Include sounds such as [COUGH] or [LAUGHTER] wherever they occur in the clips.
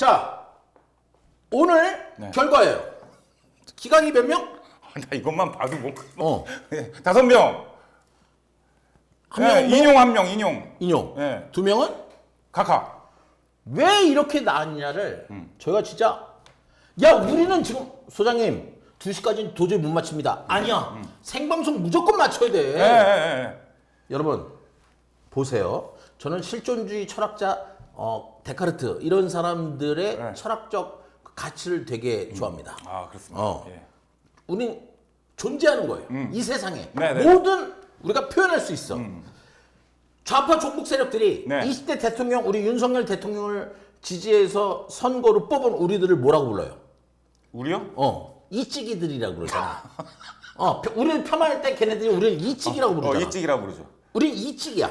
자, 오늘 네. 결과예요. 기간이 몇 명? 아, 나 이것만 봐도 뭐 어, [LAUGHS] 예, 다섯 명. 한 예, 명은 뭐? 인용 한 명, 인용. 인용. 예. 두 명은 카카. 왜 이렇게 나왔냐를 음. 저희가 진짜 야 우리는 지금 소장님 2시까지는 도저히 못 맞춥니다. 아니야. 생방송 무조건 맞춰야 돼. 음. 예, 예, 예. 여러분 보세요. 저는 실존주의 철학자 어, 데카르트 이런 사람들의 네. 철학적 가치를 되게 좋아합니다. 아, 그렇습니다. 어. 예. 우린 존재하는 거예요. 이 세상에 음. 네네. 모든 우리가 표현할 수 있어. 좌파 종북 세력들이 네. 20대 대통령 우리 윤석열 대통령을 지지해서 선거로 뽑은 우리들을 뭐라고 불러요? 우리요? 어 이찌기들이라고 그러잖아. 어 펴- 우리를 폄하할 때 걔네들이 우리를 이찌기라고 어, 부르잖아. 이찍이라 부르죠. 우린 이찌기야.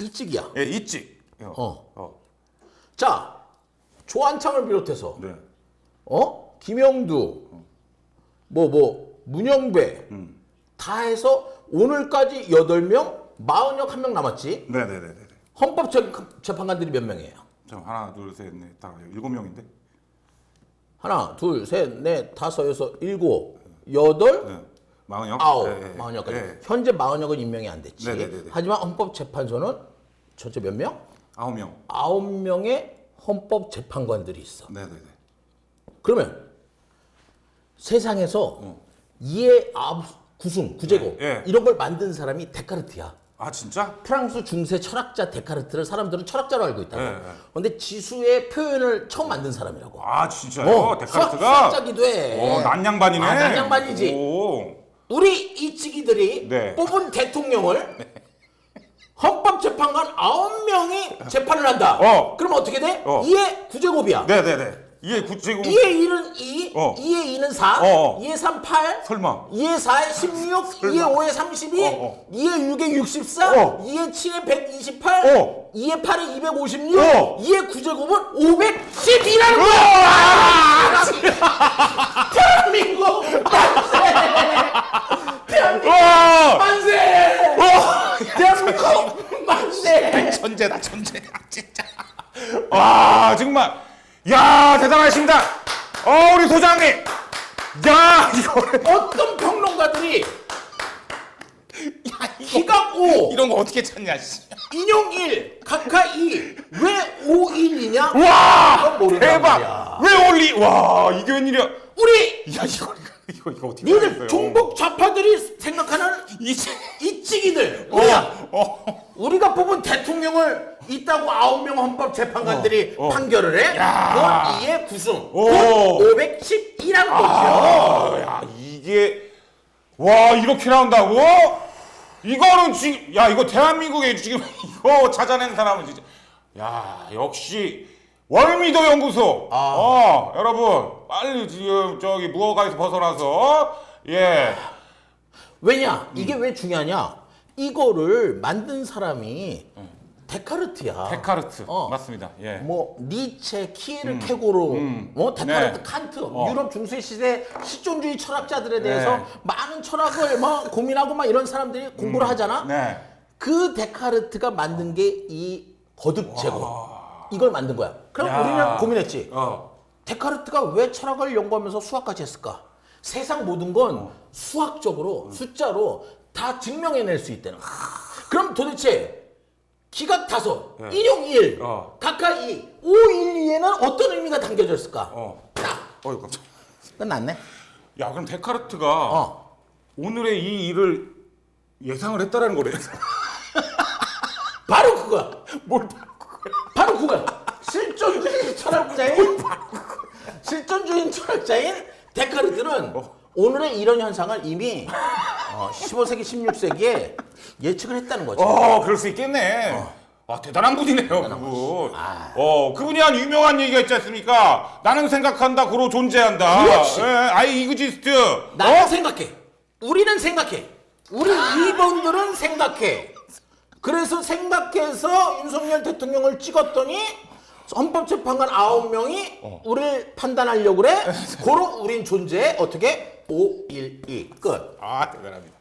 이찌기야. 예, 이찍. 어. 어. 어. 자 조한창을 비롯해서 네. 어 김영두 뭐 뭐 문영배 음. 다 해서 오늘까지 8명 40역 한명 남았지 네, 네, 네, 네. 헌법 재- 재판관들이 몇 명이에요 자, 하나, 둘, 셋, 넷, 다 일곱 명인데. 하나 둘 셋 넷 다섯 여섯 일곱 여덟 네. 마흔역. 아홉 예, 예. 마흔역까지 예. 현재 마흔역은 임명이 안 됐지 네, 네, 네, 네. 하지만 헌법재판소는 전체 몇 명? 아홉 명. 아홉 명의 헌법 재판관들이 있어 네, 네, 네. 그러면 세상에서 이해 아홉 구순 구제곱 예. 이런 걸 만든 사람이 데카르트야 아, 진짜? 프랑스 중세 철학자 데카르트를 사람들은 철학자로 알고 있다고. 예, 예. 근데 지수의 표현을 처음 만든 사람이라고. 아, 진짜요? 어, 데카르트가? 수학, 수학자기도 해. 어, 난양반이네. 아, 난양반이지. 오. 우리 이치기들이 네. 뽑은 대통령을 헌법재판관 아홉 명이 재판을 한다. 어. 그럼 어떻게 돼? 어. 2의 구제곱이야. 네, 네, 네. 이게 구체고 2의 1은 2, 어. 2의 2는 4, 어, 어. 2의 3, 8, 설마. 2의 4에 16, 2의 5에 32, 어, 어. 2의 6에 64, 어. 2의 7에 128, 어. 2의 8에 256, 어. 2의 9제곱은 512라는 거야! 대한민국 만세! 대한민국 와! 만세! 대한민국 만세! 천재다, 천재다, [LAUGHS] 진짜. 와, 정말. 야, 대단하십니다. 어, 우리 소장님. 야, 이거. 어떤 평론가들이 기각 5, 이런 거 어떻게 찾냐, 씨. 인용 1, 각하 2, 왜 5, 1이냐? 와! 모른단 대박! 말이야. 왜 올리? 와, 이게 웬일이야? 우리 야, 이거, 이거, 이거 어떻게 니들? 종북 좌파들이 생각하는 이제. 이찌기들 뭐야? 어. 우리가 뽑은 대통령을 있다고 아홉 명 헌법 재판관들이 어, 어. 판결을 해. 야. 그건 2의 구승. 오. 512라는 거죠. 아, 야, 이게. 와, 이렇게 나온다고? 이거는 지금, 야, 이거 대한민국에 지금 [LAUGHS] 이거 찾아낸 사람은 진짜. 야, 역시. 월미도 연구소. 아. 어, 여러분. 빨리 지금 저기 무허가에서 벗어나서. 예. 왜냐? 이게 왜 중요하냐? 이거를 만든 사람이 데카르트야. 데카르트. 어. 맞습니다. 예. 뭐 니체, 키에르 케고로, 뭐 데카르트, 네. 칸트, 어. 유럽 중세 시대 실존주의 철학자들에 대해서 네. 많은 철학을 막 [LAUGHS] 고민하고 막 이런 사람들이 공부를 하잖아. 네. 그 데카르트가 만든 게 이 거듭 제곱. 이걸 만든 거야. 그럼 야. 우리는 고민했지. 어. 데카르트가 왜 철학을 연구하면서 수학까지 했을까? 세상 모든 건 수학적으로 숫자로 다 증명해낼 수 있다는 거야. 그럼 도대체 기각 다섯, 인용 1, 어. 각하 2, 5, 1, 2에는 어떤 의미가 담겨져 있을까? 어. 자, 어이, 깜짝. 끝났네. 야, 그럼 데카르트가 어. 오늘의 이 일을 예상을 했다라는 거래. [LAUGHS] 바로 그거야. 뭘 바로 그거야? 바로 그거야. 실존주의 [LAUGHS] 철학자인 실존주의 철학자인 데카르트는 오늘의 이런 현상을 이미 어, 15세기, 16세기에 예측을 했다는 거죠. 어, 그럴 수 있겠네. 아, 대단한 분이네요, 그분. 어, 그분이 한 유명한 얘기가 있지 않습니까? 나는 생각한다, 고로 존재한다. 그렇지. 예, 아이 이그지스트. 나는 생각해. 우리는 생각해. 우리 이분들은 생각해. 그래서 생각해서 윤석열 대통령을 찍었더니 헌법재판관 아홉 명이 우리를 판단하려고 그래. [LAUGHS] 고로 우린 존재해. 어떻게? 5, 1, 2. 끝. 아, 대단합니다.